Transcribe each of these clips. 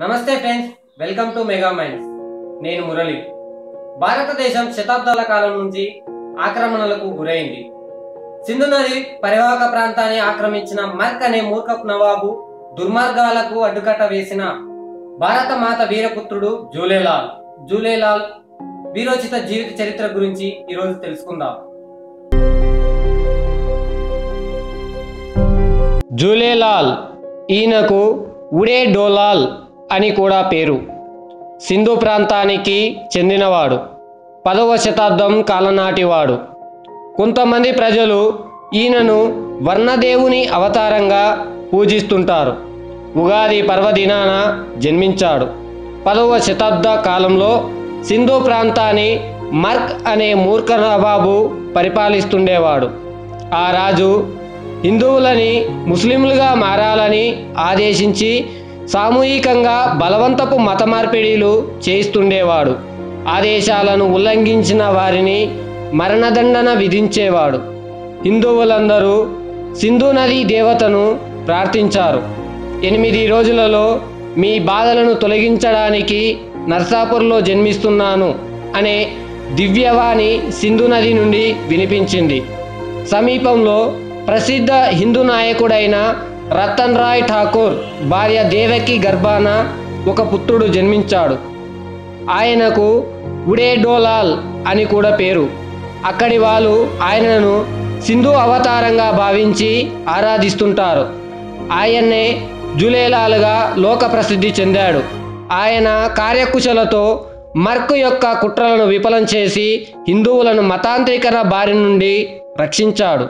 నమస్తే friends welcome to mega minds. నేను మురళి. భారతదేశం శతాబ్దాల కాలం నుంచి ఆక్రమణలకు గురైంది. సింధు నది పరివాహక ప్రాంతాన్ని ఆక్రమించిన మర్క్ అనే మూర్ఖపు నవాబు దుర్మార్గాలకు అడ్డుకట్ట వేసిన భారత మాత వీరపుత్రుడు జూలేలాల్. జూలేలాల్ వీరోచిత జీవిత చరిత్ర గురించి ఈరోజు తెలుసుకుందాం. జూలేలాల్ ఈయనకు ఉడే డోలాల్ అని కూడా పేరు. సింధు ప్రాంతానికి చెందినవాడు. పదవ శతాబ్దం కాలనాటివాడు. కొంతమంది ప్రజలు ఈయనను వర్ణదేవుని అవతారంగా పూజిస్తుంటారు. ఉగాది పర్వదినాన జన్మించాడు. పదవ శతాబ్ద కాలంలో సింధు ప్రాంతాన్ని మర్క్ అనే మూర్ఖ నవాబు పరిపాలిస్తుండేవాడు. ఆ రాజు హిందువులని ముస్లింలుగా మారాలని ఆదేశించి సామూహికంగా బలవంతపు మత మార్పిడిలు చేయిస్తుండేవాడు ఆదేశాలను ఉల్లంఘించిన వారిని మరణదండన విధించేవాడు. హిందువులందరూ సింధు నది దేవతను ప్రార్థించారు. ఎనిమిది రోజులలో మీ బాధలను తొలగించడానికి నర్సాపూర్లో జన్మిస్తున్నాను అనే దివ్యవాణి సింధు నది నుండి వినిపించింది. సమీపంలో ప్రసిద్ధ హిందూ నాయకుడైన రతన్ రాయ్ ఠాకూర్ భార్య దేవకి గర్భాన ఒక పుత్రుడు జన్మించాడు. ఆయనకు ఉడేడోలాల్ అని కూడా పేరు. అక్కడి వాళ్ళు ఆయనను సింధు అవతారంగా భావించి ఆరాధిస్తుంటారు. ఆయన్నే జులేలాల్గా లోక ప్రసిద్ధి చెందాడు. ఆయన కార్యకుశలతో మర్క్ యొక్క కుట్రలను విఫలం చేసి హిందువులను మతాంతరీకరణ బారి నుండి రక్షించాడు.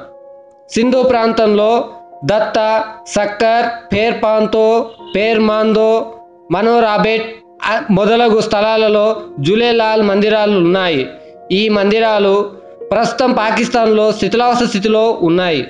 సింధు ప్రాంతంలో దత్త సక్కర్ పేర్పాంతో పేర్మాందో మనోరాబెట్ మొదలగు స్థలాలలో జులేలాల్ మందిరాలు ఉన్నాయి. ఈ మందిరాలు ప్రస్తుతం పాకిస్తాన్లో శిథిలావస్థ స్థితిలో ఉన్నాయి.